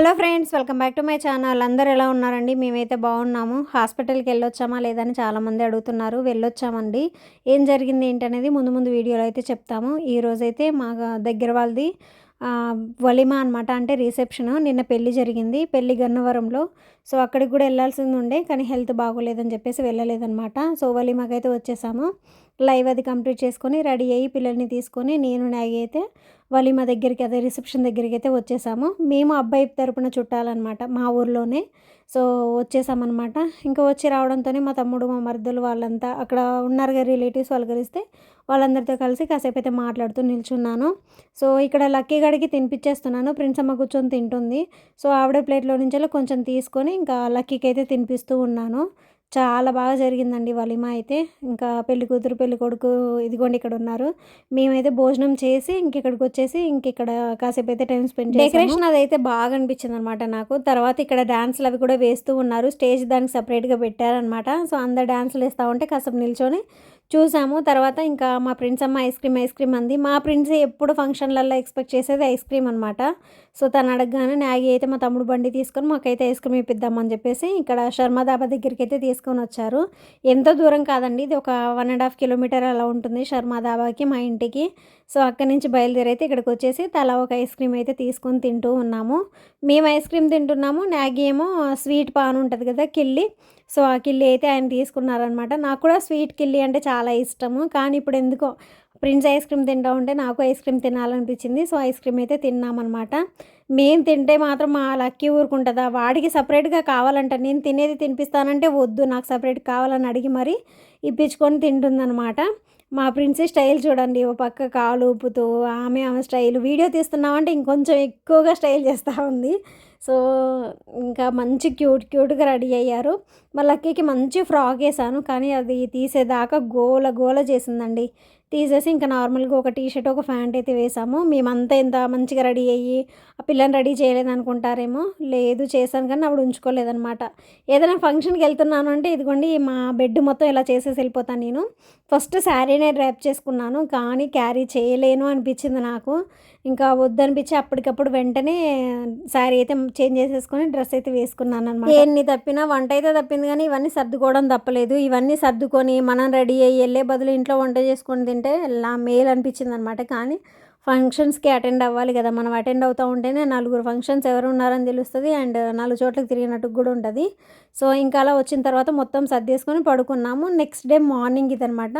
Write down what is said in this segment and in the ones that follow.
Hello friends welcome back to my channel. అందరూ ఎలా ఉన్నారండి? మేమైతే బాగున్నాము. హాస్పిటల్కి వెళ్ళొచ్చామా లేదని చాలామంది అడుగుతున్నారు. వెళ్ళొచ్చామండి. ఏం జరిగింది ఏంటనేది ముందు ముందు వీడియోలో అయితే చెప్తాము. ఈరోజైతే మా దగ్గర వాళ్ళది వలిమా అనమాట అంటే రిసెప్షన్. నిన్న పెళ్ళి జరిగింది. పెళ్ళి గన్నవరంలో. సో అక్కడికి కూడా వెళ్ళాల్సింది ఉండే. కానీ హెల్త్ బాగోలేదని చెప్పేసి వెళ్ళలేదనమాట సో వలిమాకైతే వచ్చేసాము. లైవ్ అది కంప్లీట్ చేసుకొని రెడీ అయ్యి పిల్లల్ని తీసుకొని నేను నాగి అయితే వలిమా దగ్గరికి అదే రిసెప్షన్ దగ్గరికి అయితే వచ్చేసాము. మేము అబ్బాయి తరపున చుట్టాలన్నమాట మా ఊర్లోనే. సో వచ్చేసామన్నమాట. ఇంకా వచ్చి రావడంతోనే మా తమ్ముడు మా మరుదులు వాళ్ళంతా అక్కడ ఉన్నారు కదా రిలేటివ్స్ వాళ్ళు కలిస్తే వాళ్ళందరితో కలిసి కాసేపు అయితే మాట్లాడుతూ నిల్చున్నాను. సో ఇక్కడ లక్కీ గడికి తినిపించేస్తున్నాను ప్రిన్స్ అమ్మ కూర్చొని తింటుంది. సో ఆవిడ ప్లేట్లో నుంచి కొంచెం తీసుకొని ఇంకా లక్కీకి అయితే తినిపిస్తూ ఉన్నాను. చాలా బాగా జరిగిందండి వలిమ అయితే. ఇంకా పెళ్ళి కూతురు పెళ్ళి కొడుకు ఇదిగోండి ఇక్కడ ఉన్నారు. మేమైతే భోజనం చేసి ఇంక ఇక్కడికి వచ్చేసి ఇంక ఇక్కడ కాసేపు అయితే టైం స్పెండ్ డెకరేషన్ అదైతే బాగా అనిపించింది అనమాట నాకు. తర్వాత ఇక్కడ డాన్స్లు అవి కూడా వేస్తూ ఉన్నారు. స్టేజ్ దానికి సపరేట్గా పెట్టారనమాట సో అందరు డాన్సులు వేస్తూ ఉంటే కాసేపు నిల్చొని చూసాము. తర్వాత ఇంకా మా ఫ్రెండ్స్ అమ్మ ఐస్ క్రీమ్ ఐస్ క్రీమ్ అంది. మా ఫ్రెండ్స్ ఎప్పుడు ఫంక్షన్లలో ఎక్స్పెక్ట్ చేసేది ఐస్ క్రీమ్ అనమాట సో తను అడగగానే నాగి అయితే మా తమ్ముడు బండి తీసుకొని మాకైతే ఐస్ క్రీమ్ ఇప్పిద్దామని చెప్పేసి ఇక్కడ శర్మ దాబా దగ్గరికి అయితే తీసుకొని వచ్చారు. ఎంతో దూరం కాదండి. ఇది ఒక వన్ అండ్ హాఫ్ కిలోమీటర్ అలా ఉంటుంది శర్మ దాబాకి మా ఇంటికి. సో అక్కడి నుంచి బయలుదేరైతే ఇక్కడికి వచ్చేసి తలా ఒక ఐస్ క్రీమ్ అయితే తీసుకొని తింటూ ఉన్నాము. మేము ఐస్ క్రీమ్ తింటున్నాము. నాగి ఏమో స్వీట్ పాన్ ఉంటుంది కదా కిల్లి. సో ఆ కిల్లి అయితే ఆయన తీసుకున్నారనమాట నాకు కూడా స్వీట్ కిల్లి అంటే చాలా ఇష్టము. కానీ ఇప్పుడు ఎందుకో ప్రిన్స్ ఐస్ క్రీమ్ తింటా ఉంటే నాకు ఐస్ క్రీమ్ తినాలనిపించింది. సో ఐస్ క్రీమ్ అయితే తిన్నామన్నమాట. మేము తింటే మాత్రం మా లక్కీ ఊరుకుంటుందా? వాడికి సపరేట్గా కావాలంట. నేను తినేది తినిపిస్తానంటే వద్దు. నాకు సపరేట్ కావాలని అడిగి మరి ఇప్పించుకొని తింటుందన్నమాట. మా ప్రిన్సెస్ స్టైల్ చూడండి ఓ పక్క కాలు ఊపుతూ ఆమె ఆమె స్టైల్. వీడియో తీస్తున్నామంటే ఇంకొంచెం ఎక్కువగా స్టైల్ చేస్తూ ఉంది. సో ఇంకా మంచి క్యూట్ క్యూట్గా రెడీ అయ్యారు. మా లక్కీకి మంచి ఫ్రాక్ వేసాను కానీ అది తీసేదాకా గోల గోల చేసిందండి. తీసేసి ఇంకా నార్మల్గా ఒక టీ షర్ట్ ఒక ప్యాంట్ అయితే వేసాము. మేమంతా ఇంత మంచిగా రెడీ అయ్యి ఆ పిల్లని రెడీ చేయలేదు అనుకుంటారేమో లేదు చేశాను కానీ అప్పుడు ఉంచుకోలేదనమాట ఏదైనా ఫంక్షన్కి వెళ్తున్నాను అంటే ఇదిగోండి మా బెడ్ మొత్తం ఇలా చేసేసి వెళ్ళిపోతాను నేను. ఫస్ట్ శారీనే డ్రాప్ చేసుకున్నాను కానీ క్యారీ చేయలేను అనిపించింది నాకు. ఇంకా వద్దనిపించి అప్పటికప్పుడు వెంటనే శారీ అయితే చేంజ్ చేసేసుకొని డ్రెస్ అయితే వేసుకున్నాను అనమాట ఎన్ని తప్పినా వంట అయితే తప్పింది కానీ ఇవన్నీ సర్దుకోవడం తప్పలేదు. ఇవన్నీ సర్దుకొని మనం రెడీ అయ్యి వెళ్ళే బదులు ఇంట్లో వంట చేసుకొని తింటే ఎలా మేలు అనిపించింది అనమాట కానీ ఫంక్షన్స్కి అటెండ్ అవ్వాలి కదా మనం అటెండ్ అవుతూ ఉంటేనే నలుగురు ఫంక్షన్స్ ఎవరు ఉన్నారని తెలుస్తుంది. అండ్ నాలుగు చోట్లకి తిరిగినట్టు కూడా ఉంటుంది. సో ఇంకా అలా వచ్చిన తర్వాత మొత్తం సర్దేసుకొని పడుకున్నాము. నెక్స్ట్ డే మార్నింగ్ ఇదనమాట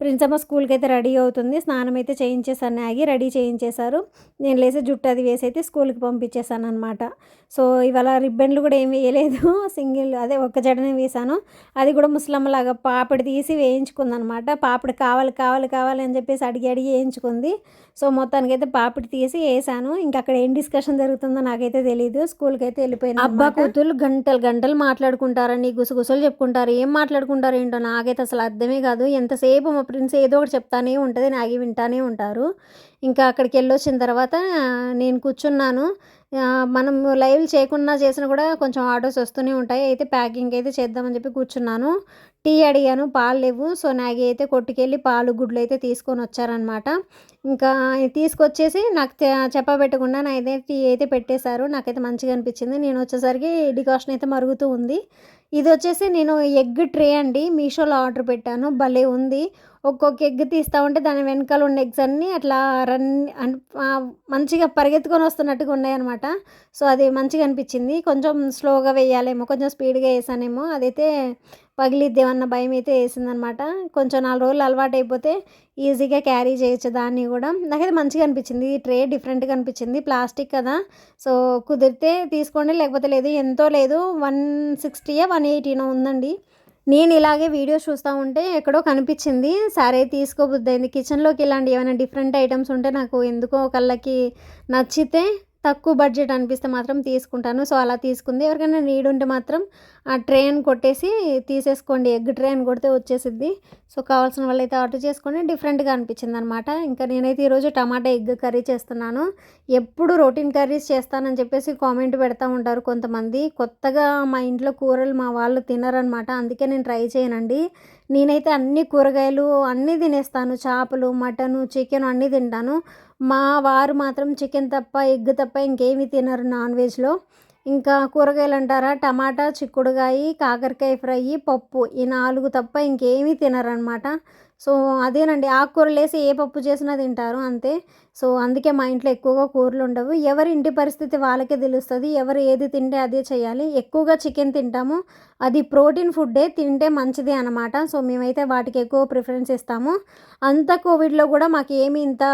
ప్రిన్సమ్మ స్కూల్కి అయితే రెడీ అవుతుంది. స్నానం అయితే చేయించేసాను ఆగి రెడీ చేయించేశారు. నేను లేసి జుట్టు అది వేసి అయితే స్కూల్కి పంపించేశాను అనమాట సో ఇవాళ రిబ్బన్లు కూడా ఏం వేయలేదు. సింగిల్ అదే ఒక్క జడనే వేశాను. అది కూడా ముసలమ్మలాగా పాపిడి తీసి వేయించుకుందనమాట పాపిడి కావాలి కావాలి కావాలి అని చెప్పేసి అడిగి అడిగి వేయించుకుంది. సో మొత్తానికి అయితే పాపిడి తీసి వేసాను ఇంకా అక్కడ ఏం డిస్కషన్ జరుగుతుందో నాకైతే తెలియదు స్కూల్కి అయితే వెళ్ళిపోయింది అబ్బా కూతురు గంటలు గంటలు మాట్లాడుకుంటారని గుసగుసలు చెప్పుకుంటారు. ఏం మాట్లాడుకుంటారు ఏంటో నాకైతే అసలు అర్థమే కాదు. ఎంతసేపు మా ప్రిన్స్ ఏదో ఒకటి చెప్తానే ఉంటుంది నాగి వింటానే ఉంటారు. ఇంకా అక్కడికి వెళ్ళొచ్చిన తర్వాత నేను కూర్చున్నాను. మనం లైవ్ చేయకుండా చేసినా కూడా కొంచెం ఆర్డర్స్ వస్తూనే ఉంటాయి. అయితే ప్యాకింగ్ అయితే చేద్దామని చెప్పి కూర్చున్నాను. టీ అడిగాను పాలు లేవు. సో నాగి అయితే కొట్టుకెళ్ళి పాలు గుడ్లు అయితే తీసుకొని వచ్చారనమాట ఇంకా తీసుకొచ్చేసి నాకు చెప్పబెట్టకుండా నా అయితే టీ అయితే పెట్టేశారు. నాకైతే మంచిగా అనిపించింది. నేను వచ్చేసరికి డికాషన్ అయితే మరుగుతూ ఉంది. ఇది వచ్చేసి నేను ఎగ్ ట్రే అండి. మీషోలో ఆర్డర్ పెట్టాను. భలే ఉంది. ఒక్కొక్క ఎగ్ తీస్తూ ఉంటే దాని వెనకాల ఉన్న ఎగ్స్ అన్నీ అట్లా రన్ మంచిగా పరిగెత్తుకొని వస్తున్నట్టుగా ఉన్నాయన్నమాట. సో అది మంచిగా అనిపించింది. కొంచెం స్లోగా వేయాలేమో కొంచెం స్పీడ్గా వేసానేమో అదైతే పగిలిద్దేమన్న భయం అయితే వేసిందనమాట కొంచెం నాలుగు రోజులు అలవాటు అయిపోతే ఈజీగా క్యారీ చేయొచ్చు దాన్ని కూడా. నాకైతే మంచిగా అనిపించింది. ఈ ట్రే డిఫరెంట్గా అనిపించింది. ప్లాస్టిక్ కదా. సో కుదిరితే తీసుకోండి లేకపోతే లేదు. ఎంతో లేదు. వన్ సిక్స్టీయా వన్ ఎయిటీనో ఉందండి. నేను ఇలాగే వీడియోస్ చూస్తూ ఉంటే ఎక్కడో కనిపించింది. సరే తీసుకోబుద్దయింది కిచెన్లోకి ఇలాంటి ఏమైనా డిఫరెంట్ ఐటమ్స్ ఉంటే నాకు ఎందుకో కళ్ళకి నచ్చితే తక్కువ బడ్జెట్ అనిపిస్తే మాత్రం తీసుకుంటాను. సో అలా తీసుకుంది. ఎవరికైనా నీడ్ ఉంటే మాత్రం ఆ ట్రైన్ కొట్టేసి తీసేసుకోండి ఎగ్ ట్రైన్ కొడితే వచ్చేసిద్ది. సో కావాల్సిన వాళ్ళైతే ఆర్డర్ చేసుకోండి డిఫరెంట్గా అనిపించింది అనమాట ఇంకా నేనైతే ఈరోజు టమాటా ఎగ్ కర్రీ చేస్తున్నాను. ఎప్పుడు రొటీన్ కర్రీస్ చేస్తానని చెప్పేసి కామెంట్ పెడతా ఉంటారు కొంతమంది. కొత్తగా మా ఇంట్లో కూరలు మా వాళ్ళు తినరనమాట. అందుకే నేను ట్రై చేయనండి. నేనైతే అన్ని కూరగాయలు అన్నీ తినేస్తాను. చేపలు మటను చికెన్ అన్నీ తింటాను. మా వారు మాత్రం చికెన్ తప్ప ఎగ్ తప్ప ఇంకేమీ తినరు నాన్ వెజ్లో. ఇంకా కూరగాయలు అంటారా టమాటా చిక్కుడుగాయి కాకరకాయ ఫ్రై పప్పు ఈ నాలుగు తప్ప ఇంకేమీ తినరనమాట సో అదేనండి. ఆకుకూరలు వేసి ఏ పప్పు చేసినా తింటారు అంతే. సో అందుకే మా ఇంట్లో ఎక్కువగా కూరలు ఉండవు. ఎవరి ఇంటి పరిస్థితి వాళ్ళకే తెలుస్తుంది. ఎవరు ఏది తింటే అదే చేయాలి. ఎక్కువగా చికెన్ తింటాము. అది ప్రోటీన్ ఫుడ్డే. తింటే మంచిది అనమాట సో మేమైతే వాటికి ఎక్కువ ప్రిఫరెన్స్ ఇస్తాము. అంత కోవిడ్లో కూడా మాకు ఏమి ఇంత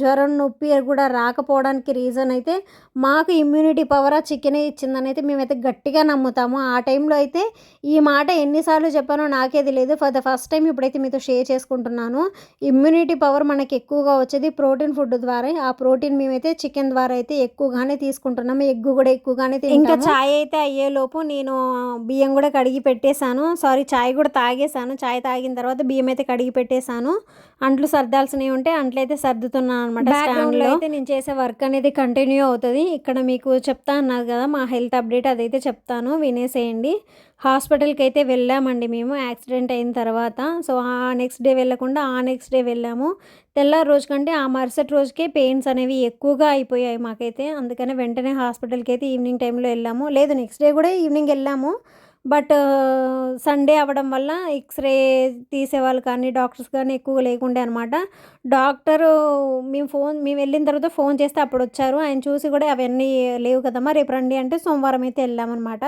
జ్వరం నొప్పి కూడా రాకపోవడానికి రీజన్ అయితే మాకు ఇమ్యూనిటీ పవర్ ఆ చికెనే ఇచ్చిందని అయితే మేమైతే గట్టిగా నమ్ముతాము. ఆ టైంలో అయితే ఈ మాట ఎన్నిసార్లు చెప్పానో నాకే తెలియదు ఫర్ ద ఫస్ట్ టైం ఇప్పుడైతే మీతో షేర్ చేసుకుంటున్నాను ఇమ్యూనిటీ పవర్ మనకి ఎక్కువగా వచ్చేది ప్రోటీన్ ఫుడ్ ద్వారా. ఆ ప్రోటీన్ మేమైతే చికెన్ ద్వారా అయితే ఎక్కువగానే తీసుకుంటున్నాము ఎగ్ కూడా ఎక్కువగానే ఇంకా చాయ్ అయితే అయ్యేలోపు నేను బియ్యం కూడా కడిగి పెట్టేశాను. సారీ చాయ్ కూడా తాగేశాను. చాయ్ తాగిన తర్వాత బియ్యం అయితే కడిగి పెట్టేశాను. అంట్లు సర్దాల్సినవి ఉంటే అంట్లు అయితే సర్దుతున్నాను అనమాట బ్యాక్గ్రౌండ్లో అయితే నేను చేసే వర్క్ అనేది కంటిన్యూ అవుతుంది. ఇక్కడ మీకు చెప్తా అన్నారు కదా మా హెల్త్ అప్డేట్ అదైతే చెప్తాను. వినేసేయండి. హాస్పిటల్కి అయితే వెళ్ళామండి మేము. యాక్సిడెంట్ అయిన తర్వాత. సో ఆ నెక్స్ట్ డే వెళ్ళకుండా ఆ నెక్స్ట్ డే వెళ్ళాము. తెల్లారి రోజు కంటే ఆ మరుసటి రోజుకే పెయిన్స్ అనేవి ఎక్కువగా అయిపోయాయి మాకైతే. అందుకనే వెంటనే హాస్పిటల్కి అయితే ఈవినింగ్ టైంలో వెళ్ళాము. లేదు నెక్స్ట్ డే కూడా ఈవినింగ్ వెళ్ళాము. బట్ సండే అవ్వడం వల్ల ఎక్స్రే తీసేవాళ్ళు కానీ డాక్టర్స్ కానీ ఎక్కువ లేకుండే అనమాట డాక్టరు మేము ఫోన్ మేము వెళ్ళిన తర్వాత ఫోన్ చేస్తే అప్పుడు వచ్చారు. ఆయన చూసి కూడా అవన్నీ లేవు కదమ్మా రేపు రండి అంటే సోమవారం అయితే వెళ్ళామన్నమాట.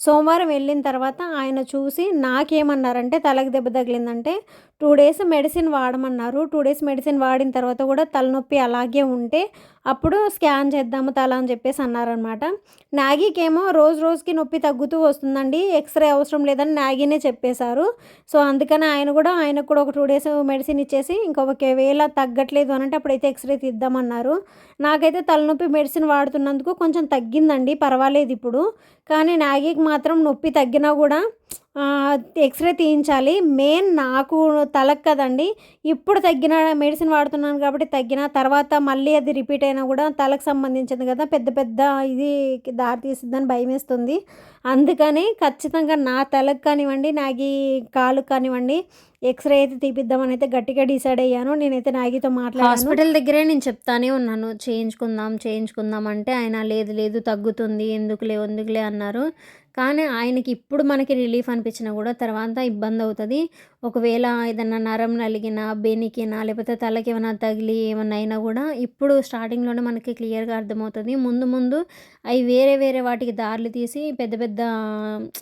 సోమవారం వెళ్ళిన తర్వాత ఆయన చూసి నాకేమన్నారంటే తలకి దెబ్బ తగిలిందంటే టూ డేస్ మెడిసిన్ వాడమన్నారు. టూ డేస్ మెడిసిన్ వాడిన తర్వాత కూడా తలనొప్పి అలాగే ఉంటే అప్పుడు స్కాన్ చేద్దాము తల అని చెప్పేసి అన్నారనమాట నాగీకేమో రోజు రోజుకి నొప్పి తగ్గుతూ వస్తుందండి. ఎక్స్రే అవసరం లేదని నాగీనే చెప్పేశారు. సో అందుకని ఆయన కూడా ఆయనకు కూడా ఒక టూ డేస్ మెడిసిన్ ఇచ్చేసి ఇంకొకవేళ తగ్గట్లేదు అని అంటే అప్పుడైతే ఎక్స్రే తీద్దామన్నారు. నాకైతే తలనొప్పి మెడిసిన్ వాడుతున్నందుకు కొంచెం తగ్గిందండి పర్వాలేదు ఇప్పుడు. కానీ నాగీకి మాత్రం నొప్పి తగ్గినా కూడా ఎక్స్రే తీయించాలి. మెయిన్ నాకు తలకు కదండి. ఇప్పుడు తగ్గిన మెడిసిన్ వాడుతున్నాను కాబట్టి తగ్గిన తర్వాత మళ్ళీ అది రిపీట్ అయినా కూడా తలకు సంబంధించింది కదా. పెద్ద పెద్ద ఇది దారి తీస్తుందని భయం వేస్తుంది అందుకని ఖచ్చితంగా నా తలకు కానివ్వండి నాగి కాలు కానివ్వండి ఎక్స్రే అయితే తీపిద్దామని అయితే గట్టిగా డిసైడ్ అయ్యాను. నేనైతే నాగితో మాట్లాడాను. హాస్పిటల్ దగ్గరే నేను చెప్తానే ఉన్నాను. చేయించుకుందాం చేయించుకుందాం అంటే ఆయన లేదు లేదు తగ్గుతుంది ఎందుకులే ఎందుకులే అన్నారు. కానీ ఆయనకి ఇప్పుడు మనకి రిలీఫ్ అనిపించినా కూడా తర్వాత ఇబ్బంది అవుతుంది ఒకవేళ ఏదన్నా నరం నలిగినా బెనికినా లేకపోతే తలకి ఏమైనా తగిలి ఏమైనా అయినా కూడా ఇప్పుడు స్టార్టింగ్లోనే మనకి క్లియర్గా అర్థమవుతుంది. ముందు ముందు అవి వేరే వేరే వాటికి దారులు తీసి పెద్ద పెద్ద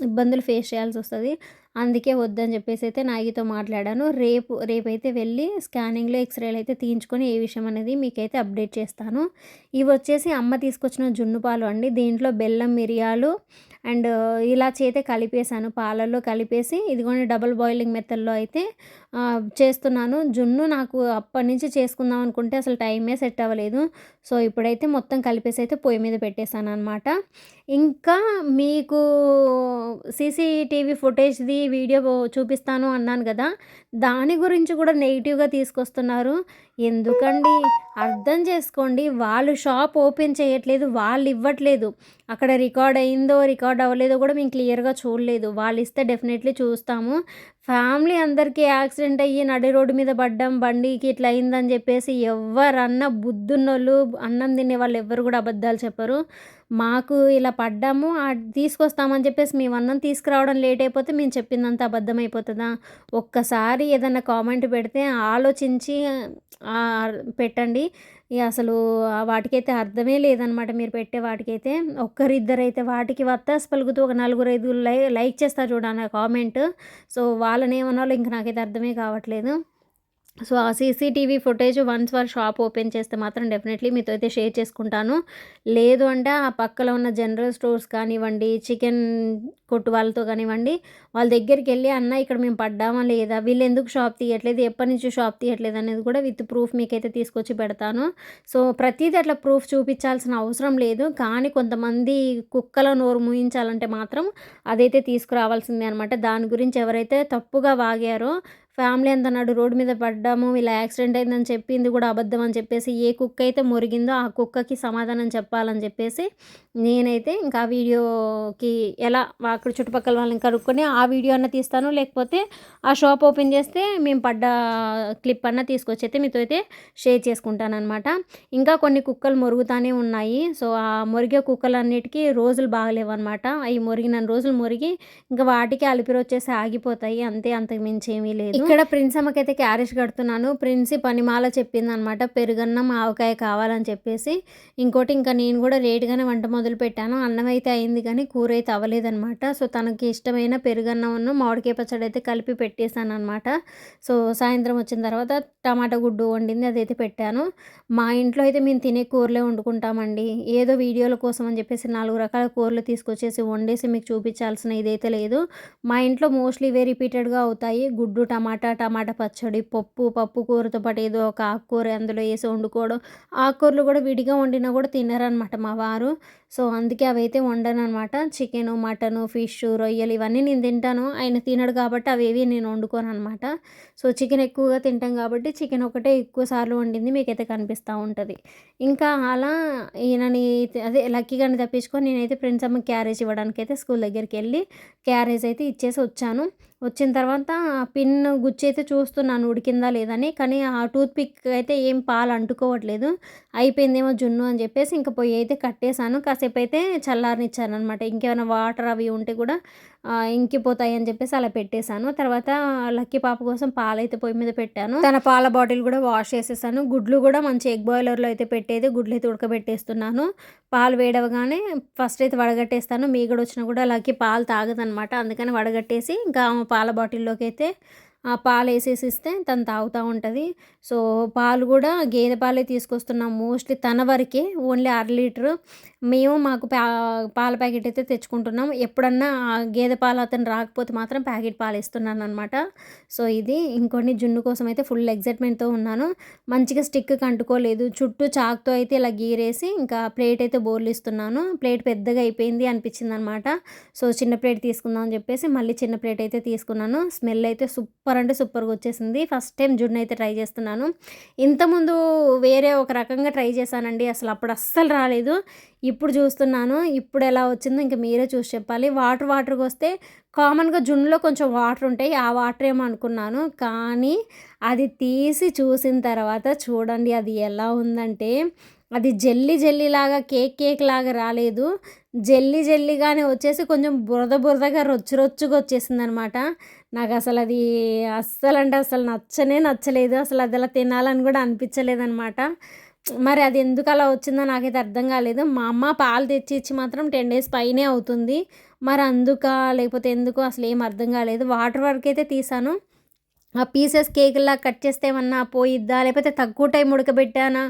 ఇబ్బందులు ఫేస్ చేయాల్సి వస్తుంది అందుకే వద్దని చెప్పేసి అయితే నాగితో మాట్లాడాను. రేపు రేపైతే వెళ్ళి స్కానింగ్లో ఎక్స్రేలు అయితే తీయించుకొని ఏ విషయం అనేది మీకైతే అప్డేట్ చేస్తాను. ఇవి వచ్చేసి అమ్మ తీసుకొచ్చిన జున్ను పాలు అండి. దీంట్లో బెల్లం మిరియాలు అండ్ ఇలా చేతే కలిపేసాను పాలల్లో కలిపేసి ఇదిగోండి డబుల్ బాయిలింగ్ మెథడ్లో అయితే చేస్తున్నాను. జున్ను నాకు అప్పటి నుంచి చేసుకుందాం అనుకుంటే అసలు టైమే సెట్ అవ్వలేదు. సో ఇప్పుడైతే మొత్తం కలిపేసి అయితే పొయ్యి మీద పెట్టేశాను అనమాట ఇంకా మీకు సీసీటీవీ ఫుటేజ్ది వీడియో చూపిస్తాను అన్నాను కదా దాని గురించి కూడా నెగిటివ్గా తీసుకొస్తున్నారు. ఎందుకండి? అర్థం చేసుకోండి వాళ్ళు షాప్ ఓపెన్ చేయట్లేదు వాళ్ళు ఇవ్వట్లేదు. అక్కడ రికార్డ్ అయిందో రికార్డ్ అవ్వలేదో కూడా మేము క్లియర్గా చూడలేదు. వాళ్ళు ఇస్తే డెఫినెట్లీ చూస్తాము. ఫ్యామిలీ అందరికీ యాక్సిడెంట్ అయ్యి నడి రోడ్డు మీద పడ్డం బండికి ఇట్లా అయిందని చెప్పేసి ఎవరన్నా బుద్ధున్నోళ్ళు అన్నం తినే వాళ్ళు ఎవ్వరు కూడా అబద్ధాలు చెప్పరు. మాకు ఇలా పడ్డాము తీసుకొస్తామని చెప్పేసి మేము అన్నం తీసుకురావడం లేట్ అయిపోతే మేము చెప్పిందంత అబద్ధం అయిపోతుందా? ఒక్కసారి ఏదైనా కామెంట్ పెడితే ఆలోచించి పెట్టండి. అసలు వాటికైతే అర్థమే లేదనమాట మీరు పెట్టే వాటికైతే. ఒక్కరిద్దరైతే వాటికి వత్తాస్ పలుకుతూ ఒక నలుగురు ఐదు లై లైక్ చేస్తారు చూడండి ఆ కామెంట్. సో వాళ్ళని ఏమన్నాలో ఇంక నాకైతే అర్థమే కావట్లేదు. సో ఆ సీసీటీవీ ఫుటేజ్ వన్స్ వారు షాప్ ఓపెన్ చేస్తే మాత్రం డెఫినెట్లీ మీతో అయితే షేర్ చేసుకుంటాను. లేదు అంటే ఆ పక్కలో ఉన్న జనరల్ స్టోర్స్ కానివ్వండి చికెన్ కొట్టు వాళ్ళతో కానివ్వండి వాళ్ళ దగ్గరికి వెళ్ళి అన్న ఇక్కడ మేము పడ్డామా లేదా? వీళ్ళు ఎందుకు షాప్ తీయట్లేదు? ఎప్పటి నుంచి షాప్ తీయట్లేదు? అనేది కూడా విత్ ప్రూఫ్ మీకైతే తీసుకొచ్చి పెడతాను. సో ప్రతిదీ అట్లా ప్రూఫ్ చూపించాల్సిన అవసరం లేదు. కానీ కొంతమంది కుక్కల నోరు ముయించాలంటే మాత్రం అదైతే తీసుకురావాల్సిందే అనమాట దాని గురించి ఎవరైతే తప్పుగా వాగారో ఫ్యామిలీ అంతా నాడు రోడ్డు మీద పడ్డాము ఇలా యాక్సిడెంట్ అయిందని చెప్పింది కూడా అబద్ధం అని చెప్పేసి ఏ కుక్క అయితే మురిగిందో ఆ కుక్కకి సమాధానం చెప్పాలని చెప్పేసి నేనైతే ఇంకా ఆ వీడియోకి ఎలా అక్కడ చుట్టుపక్కల వాళ్ళని కనుక్కొని ఆ వీడియో అన్న తీస్తాను. లేకపోతే ఆ షాప్ ఓపెన్ చేస్తే మేము పడ్డ క్లిప్ అన్న తీసుకొచ్చి అయితే మీతో అయితే షేర్ చేసుకుంటానమాట ఇంకా కొన్ని కుక్కలు మురుగుతానే ఉన్నాయి. సో ఆ మురిగే కుక్కలన్నిటికీ రోజులు బాగలేవు అనమాట అవి మురిగిన రోజులు మురిగి ఇంకా వాటికి అలిపిరి వచ్చేసి ఆగిపోతాయి. అంతే అంతకు మించి ఏమీ లేదు. ఇక్కడ ప్రిన్స్ అమ్మకైతే క్యారేజ్ కడుతున్నాను. ప్రిన్స్ పనిమాల చెప్పింది అనమాట పెరుగన్నం ఆవకాయ కావాలని చెప్పేసి. ఇంకోటి ఇంకా నేను కూడా లేట్గానే వంట మొదలు పెట్టాను. అన్నం అయితే అయింది కానీ కూర అయితే అవ్వలేదనమాట. సో తనకి ఇష్టమైన పెరుగన్నం మామిడికాయ పచ్చడి అయితే కలిపి పెట్టేశాను అనమాట సో సాయంత్రం వచ్చిన తర్వాత టమాటా గుడ్డు వండింది అదైతే పెట్టాను. మా ఇంట్లో అయితే మేము తినే కూరలే వండుకుంటామండి. ఏదో వీడియోల కోసం అని చెప్పేసి నాలుగు రకాల కూరలు తీసుకొచ్చేసి వండేసి మీకు చూపించాల్సిన ఇదైతే లేదు. మా ఇంట్లో మోస్ట్లీ ఇవే రిపీటెడ్గా అవుతాయి. గుడ్డు టమాటా టమాటా టమాటా పచ్చడి పప్పు పప్పు కూరతో పాటు ఏదో ఒక ఆకుకూర అందులో వేసి వండుకోవడం. ఆకుకూరలు కూడా విడిగా వండినా కూడా తినరనమాట మా వారు. సో అందుకే అవైతే వండను అనమాట చికెను మటను ఫిష్ రొయ్యలు ఇవన్నీ నేను తింటాను. ఆయన తినడు కాబట్టి అవేవి నేను వండుకోను అనమాట సో చికెన్ ఎక్కువగా తింటాం కాబట్టి చికెన్ ఒకటే ఎక్కువ సార్లు వండింది మీకైతే కనిపిస్తూ ఉంటుంది. ఇంకా అలా ఈయనని అదే లక్కీగాని తప్పించుకొని నేనైతే ఫ్రెండ్స్ అమ్మ క్యారేజ్ ఇవ్వడానికి అయితే స్కూల్ దగ్గరికి వెళ్ళి క్యారేజ్ అయితే ఇచ్చేసి వచ్చాను. వచ్చిన తర్వాత పిన్ గుచ్చి అయితే చూస్తున్నాను ఉడికిందా లేదని కానీ ఆ టూత్ పిక్ అయితే ఏం పాలు అంటుకోవట్లేదు. అయిపోయిందేమో జున్ను అని చెప్పేసి ఇంకా పొయ్యి అయితే కట్టేశాను. కాసేపు అయితే చల్లారనిచ్చాను అనమాట ఇంకేమైనా వాటర్ అవి ఉంటే కూడా ఇంకిపోతాయి అని చెప్పేసి అలా పెట్టేశాను. తర్వాత లక్కీ పాప కోసం పాలు అయితే పొయ్యి మీద పెట్టాను. తన పాల బాటిల్ కూడా వాష్ చేసేసాను. గుడ్లు కూడా మంచి ఎగ్ బాయిలర్లో అయితే పెట్టేది. గుడ్లు అయితే ఉడకబెట్టేస్తున్నాను. పాలు వేడవగానే ఫస్ట్ అయితే వడగట్టేస్తాను. మీగడ వచ్చినా కూడా లక్కీ పాలు తాగదనమాట. అందుకని వడగట్టేసి ఇంకా పాల బాటిల్లోకి అయితే ఆ పాలు వేసేసి ఇస్తే తను తాగుతూ ఉంటుంది. సో పాలు కూడా గేదె పాలే తీసుకొస్తున్నాం. మోస్ట్లీ తన వరకే. ఓన్లీ అర లీటరు మేము మాకు పా పాల ప్యాకెట్ అయితే తెచ్చుకుంటున్నాం. ఎప్పుడన్నా గేదె పాలు అతను రాకపోతే మాత్రం ప్యాకెట్ పాలు ఇస్తున్నాను అనమాట సో ఇది ఇంకొన్ని జున్ను కోసం అయితే ఫుల్ ఎగ్జైట్మెంట్తో ఉన్నాను. మంచిగా స్టిక్ కంటుకోలేదు. చుట్టూ చాక్తో అయితే ఇలా గీరేసి ఇంకా ప్లేట్ అయితే బోర్లు ఇస్తున్నాను ప్లేట్ పెద్దగా అయిపోయింది అనిపించింది అనమాట సో చిన్న ప్లేట్ తీసుకుందాం అని చెప్పేసి మళ్ళీ చిన్న ప్లేట్ అయితే తీసుకున్నాను. స్మెల్ అయితే సూపర్ సూపర్ అంటే సూపర్గా వచ్చేసింది. ఫస్ట్ టైం జున్ను అయితే ట్రై చేస్తున్నాను. ఇంతకుముందు వేరే ఒక రకంగా ట్రై చేశానండి. అసలు అప్పుడు అస్సలు రాలేదు. ఇప్పుడు చూస్తున్నాను ఇప్పుడు ఎలా వచ్చిందో ఇంకా మీరే చూసి చెప్పాలి. వాటర్ వాటర్కి వస్తే కామన్గా జున్నులో కొంచెం వాటర్ ఉంటాయి. ఆ వాటర్ ఏమో అనుకున్నాను. కానీ అది తీసి చూసిన తర్వాత చూడండి అది ఎలా ఉందంటే అది జల్లి లాగా కేక్ కేక్ లాగా రాలేదు. జల్లి జల్లిగానే వచ్చేసి కొంచెం బురద బురదగా రొచ్చు రొచ్చుగా వచ్చేసింది అనమాట నాకు అసలు అది అస్సలు అంటే అసలు నచ్చనే నచ్చలేదు. అసలు అది అలా తినాలని కూడా అనిపించలేదు అనమాట మరి అది ఎందుకు అలా వచ్చిందో నాకైతే అర్థం కాలేదు. మా అమ్మ పాలు తెచ్చి ఇచ్చి మాత్రం టెన్ డేస్ పైనే అవుతుంది. మరి అందుక? లేకపోతే ఎందుకు? అసలు ఏం అర్థం కాలేదు. వాటర్ వరకు అయితే తీసాను. ఆ పీసెస్ కేక్లా కట్ చేస్తే ఏమన్నా పోయిద్దా? లేకపోతే తక్కువ టైం ఉడకబెట్టానా?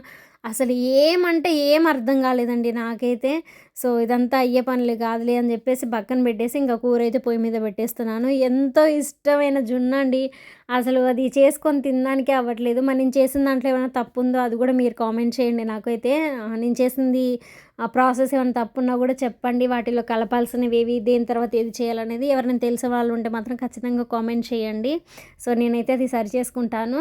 అసలు ఏమంటే ఏం అర్థం కాలేదండి నాకైతే. సో ఇదంతా అయ్యే పనులు కాదులే అని చెప్పేసి పక్కన పెట్టేసి ఇంకా కూర అయితే పొయ్యి మీద పెట్టేస్తున్నాను. ఎంతో ఇష్టమైన జున్ను అండి అసలు అది చేసుకొని తినడానికి అవ్వట్లేదు. మరి నేను చేసిన దాంట్లో ఏమైనా తప్పు ఉందో అది కూడా మీరు కామెంట్ చేయండి నాకైతే. నేను చేసింది ఆ ప్రాసెస్ ఏమైనా తప్పున్నా కూడా చెప్పండి. వాటిలో కలపాల్సినవి ఏవి దేని తర్వాత ఏది చేయాలనేది ఎవరైనా తెలిసిన వాళ్ళు ఉంటే మాత్రం ఖచ్చితంగా కామెంట్ చేయండి. సో నేనైతే అది సరి చేసుకుంటాను.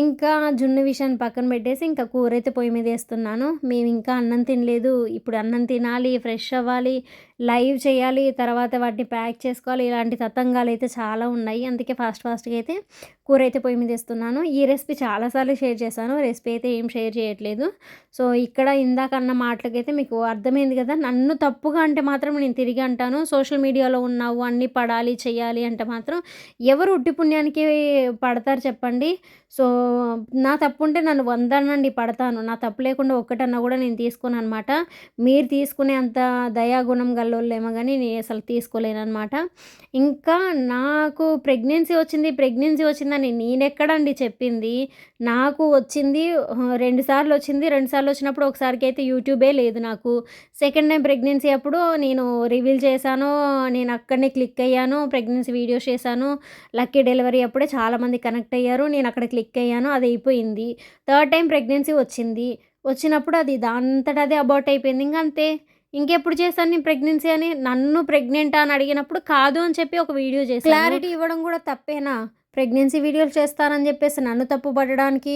ఇంకా జున్ను విషయాన్ని పక్కన పెట్టేసి ఇంకా కూర అయితే పొయ్యి మీద వేస్తున్నాను. మేము ఇంకా అన్నం తినలేదు. ఇప్పుడు అన్నం తినాలి ఫ్రెష్ అవ్వాలి. లైవ్ చేయాలి తర్వాత వాటిని ప్యాక్ చేసుకోవాలి ఇలాంటి తతంగాలు అయితే చాలా ఉన్నాయి. అందుకే ఫాస్ట్ ఫాస్ట్గా అయితే కూర అయితే పొయ్యి మీద వేస్తున్నాను. ఈ రెసిపీ చాలాసార్లు షేర్ చేశాను. రెసిపీ అయితే ఏం షేర్ చేయట్లేదు. సో ఇక్కడ ఇందాక అన్న మాటలకైతే మీకు అర్థమైంది కదా. నన్ను తప్పుగా అంటే మాత్రం నేను తిరిగి అంటాను. సోషల్ మీడియాలో ఉన్నావు అన్నీ పడాలి చేయాలి అంటే మాత్రం ఎవరు ఉట్టి పుణ్యానికి పడతారు చెప్పండి. సో నా తప్పు ఉంటే నన్ను వందనండి పడతాను. నా తప్పు లేకుండా ఒక్కటన్నా కూడా నేను తీసుకోను అనమాట మీరు తీసుకునే అంత దయాగుణం గల్లోళ్ళేమో కానీ నేను అసలు తీసుకోలేను అనమాట ఇంకా నాకు ప్రెగ్నెన్సీ వచ్చింది ప్రెగ్నెన్సీ వచ్చిందని నేనెక్కడండి చెప్పింది? నాకు వచ్చింది రెండు సార్లు వచ్చింది. రెండు సార్లు వచ్చినప్పుడు ఒకసారికి అయితే యూట్యూబే లేదు నాకు. సెకండ్ టైం ప్రెగ్నెన్సీ అప్పుడు నేను రివీల్ చేశాను నేను అక్కడనే క్లిక్ అయ్యాను ప్రెగ్నెన్సీ వీడియోస్ చేశాను. లక్కీ డెలివరీ అప్పుడే చాలామంది కనెక్ట్ అయ్యారు నేను అక్కడ క్లిక్ అయ్యాను అది అయిపోయింది. థర్డ్ టైం ప్రెగ్నెన్సీ వచ్చింది. వచ్చినప్పుడు అది దాంతటా అదే అబౌట్ అయిపోయింది. ఇంకా అంతే. ఇంకెప్పుడు చేశాను నేను ప్రెగ్నెన్సీ అని? నన్ను ప్రెగ్నెంట్ అని అడిగినప్పుడు కాదు అని చెప్పి ఒక వీడియో చేసి క్లారిటీ ఇవ్వడం కూడా తప్పేనా? ప్రెగ్నెన్సీ వీడియోలు చేస్తానని చెప్పేసి నన్ను తప్పు పడడానికి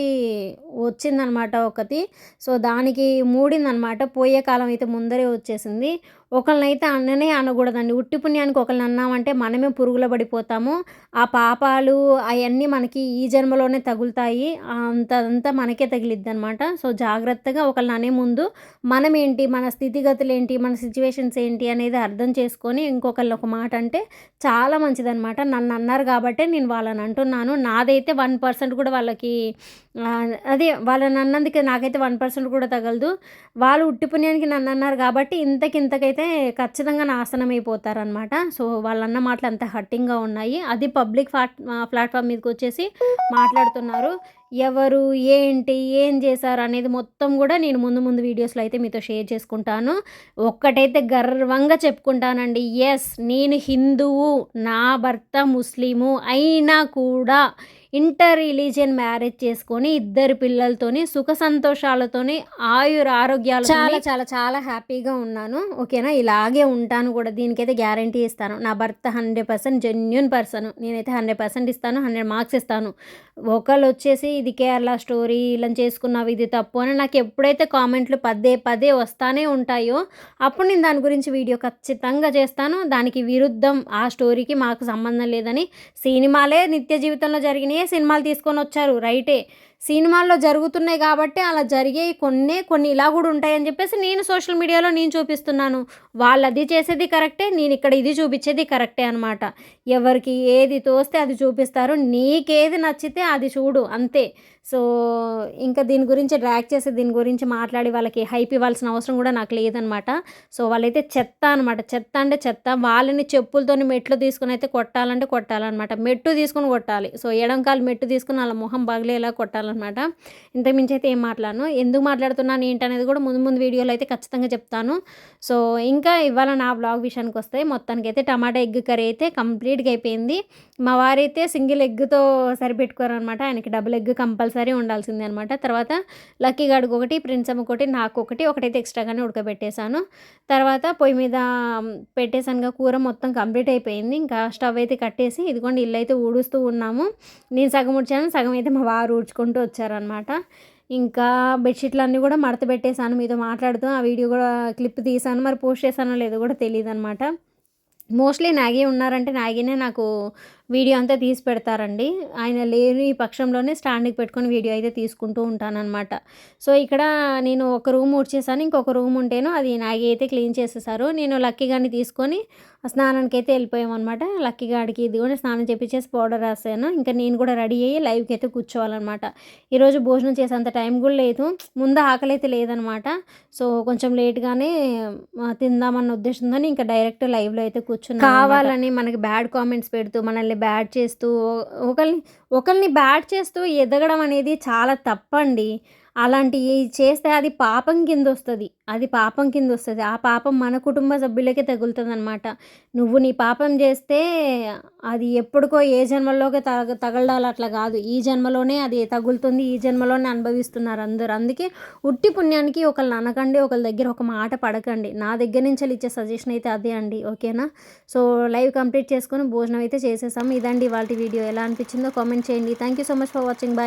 వచ్చిందనమాట ఒకటి. సో దానికి మూడిందనమాట. పోయే కాలం అయితే ముందరే వచ్చేసింది. ఒకళ్ళనైతే అన్ననే అనకూడదండి. ఉట్టి పుణ్యానికి ఒకరిని అన్నామంటే మనమే పురుగుల పడిపోతాము. ఆ పాపాలు అవన్నీ మనకి ఈ జన్మలోనే తగులుతాయి. అంతదంతా మనకే తగిలిద్ది అనమాట సో జాగ్రత్తగా ఒకళ్ళని అనే ముందు మనమేంటి మన స్థితిగతులు ఏంటి మన సిచ్యువేషన్స్ ఏంటి అనేది అర్థం చేసుకొని ఇంకొకళ్ళు ఒక మాట అంటే చాలా మంచిదనమాట నన్ను అన్నారు కాబట్టే నేను వాళ్ళని అంటున్నాను. నాదైతే వన్ పర్సెంట్ కూడా వాళ్ళకి అదే వాళ్ళని అన్నందుకే నాకైతే వన్ పర్సెంట్ కూడా తగలదు. వాళ్ళు ఉట్టి పుణ్యానికి నన్ను అన్నారు కాబట్టి ఇంతకింతకైతే ఖచ్చితంగా నాశనం అయిపోతారనమాట సో వాళ్ళన్న మాటలు అంత హట్టింగ్గా ఉన్నాయి. అది పబ్లిక్ ప్లాట్ఫామ్ మీదకి వచ్చేసి మాట్లాడుతున్నారు. ఎవరు ఏంటి ఏం చేశారు అనేది మొత్తం కూడా నేను ముందు ముందు వీడియోస్లో అయితే మీతో షేర్ చేసుకుంటాను. ఒక్కటైతే గర్వంగా చెప్పుకుంటానండి. ఎస్ నేను హిందువు నా భర్త ముస్లిము అయినా కూడా ఇంటర్ రిలీజియన్ మ్యారేజ్ చేసుకొని ఇద్దరు పిల్లలతోని సుఖ సంతోషాలతోని ఆయుర ఆరోగ్యాలు చాలా చాలా చాలా హ్యాపీగా ఉన్నాను. ఓకేనా? ఇలాగే ఉంటాను కూడా. దీనికైతే గ్యారంటీ ఇస్తాను. నా భర్త హండ్రెడ్ పర్సెంట్ జెన్యున్ పర్సన్. నేనైతే హండ్రెడ్ పర్సెంట్ ఇస్తాను హండ్రెడ్ మార్క్స్ ఇస్తాను. ఒకళ్ళు వచ్చేసి ఇది కేరళ స్టోరీ ఇలా చేసుకున్నావు ఇది తప్పు అని నాకు ఎప్పుడైతే కామెంట్లు పదే పదే వస్తానే ఉంటాయో అప్పుడు నేను దాని గురించి వీడియో ఖచ్చితంగా చేస్తాను. దానికి విరుద్ధం ఆ స్టోరీకి మాకు సంబంధం లేదని సినిమాలే నిత్య జీవితంలో జరిగినాయి సినిమాలు తీసుకొని వచ్చారు రైటే. సినిమాల్లో జరుగుతున్నాయి కాబట్టి అలా జరిగే కొన్ని కొన్ని ఇలా కూడా ఉంటాయని చెప్పేసి నేను సోషల్ మీడియాలో నేను చూపిస్తున్నాను. వాళ్ళు అది చేసేది కరెక్టే నేను ఇక్కడ ఇది చూపించేది కరెక్టే అనమాట ఎవరికి ఏది తోస్తే అది చూపిస్తారు నీకేది నచ్చితే అది చూడు అంతే. సో ఇంకా దీని గురించి డ్రాక్ చేసి దీని గురించి మాట్లాడి వాళ్ళకి హైప్ ఇవ్వాల్సిన అవసరం కూడా నాకు లేదనమాట సో వాళ్ళైతే చెత్త అనమాట చెత్త అంటే చెత్త. వాళ్ళని చెప్పులతో మెట్లు తీసుకుని అయితే కొట్టాలంటే కొట్టాలన్నమాట. మెట్టు తీసుకుని కొట్టాలి. సో ఎడంకాలు మెట్టు తీసుకుని వాళ్ళ మొహం బగలేలా మాట్లాడాలన్నమాట ఇంతకుమించి అయితే ఏం మాట్లాడను. ఎందుకు మాట్లాడుతున్నాను ఏంటనేది కూడా ముందు ముందు వీడియోలో అయితే ఖచ్చితంగా చెప్తాను. సో ఇంకా ఇవాళ నా బ్లాగ్ విషయానికి వస్తే మొత్తానికి అయితే టమాటా ఎగ్ కర్రీ అయితే కంప్లీట్గా అయిపోయింది. మా వారైతే సింగిల్ ఎగ్తో సరిపెట్టుకోరు అనమాట ఆయనకి డబుల్ ఎగ్ కంపల్సరీ ఉండాల్సిందే అనమాట తర్వాత లక్కీ గాడికి ఒకటి ప్రిన్సమ్ ఒకటి నాకు ఒకటి ఒకటైతే ఎక్స్ట్రాగానే ఉడకబెట్టేశాను. తర్వాత పొయ్యి మీద పెట్టేశానుగా కూర మొత్తం కంప్లీట్ అయిపోయింది. ఇంకా స్టవ్ అయితే కట్టేసి ఇదిగోండి ఇల్లు అయితే ఊడుస్తూ ఉన్నాము. నేను సగం ఉడ్చాను సగం అయితే మా వారు ఊడ్చుకుంటూ వచ్చారనమాట ఇంకా బెడ్షీట్లు అన్నీ కూడా మడత పెట్టేశాను మీతో మాట్లాడుతూ ఆ వీడియో కూడా క్లిప్ తీసాను మరి పోస్ట్ చేశానో లేదో కూడా తెలియదు అనమాట మోస్ట్లీ నాగే ఉన్నారంటే నాగినే నాకు వీడియో అంతా తీసి పెడతారండి. ఆయన లేని పక్షంలోనే స్టాండింగ్ పెట్టుకొని వీడియో అయితే తీసుకుంటూ ఉంటానన్నమాట. సో ఇక్కడ నేను ఒక రూమ్ ఊడ్చేసాను ఇంకొక రూమ్ ఉంటేను అది నాగి అయితే క్లీన్ చేసేసారు. నేను లక్కీ గారిని తీసుకొని స్నానానికి అయితే వెళ్ళిపోయామన్నమాట. లక్కీ గాడికి ఇది కూడా స్నానం చేపించేసి పౌడర్ రాసాను. ఇంకా నేను కూడా రెడీ అయ్యి లైవ్కి అయితే కూర్చోవాలన్నమాట. ఈరోజు భోజనం చేసేంత టైం కూడా లేదు. ముందు ఆకలి అయితే లేదనమాట సో కొంచెం లేట్గానే తిందామన్న ఉద్దేశంతో ఇంకా డైరెక్ట్ లైవ్లో అయితే కూర్చున్నాను కావాలని మనకి బ్యాడ్ కామెంట్స్ పెడుతూ మనల్ని ఒకరిని బ్యాడ్ చేస్తూ ఒకరిని ఒకరిని బ్యాడ్ చేస్తూ ఎదగడం అనేది చాలా తప్పండి. అలాంటివి చేస్తే అది పాపం కింద వస్తుంది అది పాపం కింద వస్తుంది ఆ పాపం మన కుటుంబ సభ్యులకే తగులుతుంది అనమాట నువ్వు నీ పాపం చేస్తే అది ఎప్పటికో ఏ జన్మలోకి తగ తగలడాలి అట్లా కాదు. ఈ జన్మలోనే అది తగులుతుంది. ఈ జన్మలోనే అనుభవిస్తున్నారు అందరు. అందుకే ఉట్టి పుణ్యానికి ఒకళ్ళని అనకండి ఒకళ్ళ దగ్గర ఒక మాట పడకండి. నా దగ్గర నుంచి ఇచ్చే సజెషన్ అయితే అదే అండి. ఓకేనా? సో లైవ్ కంప్లీట్ చేసుకొని భోజనం అయితే చేసేసాము. ఇదండి వాళ్ళ వీడియో. ఎలా అనిపించిందో కామెంట్ చేయండి. Thank you so much for watching. Bye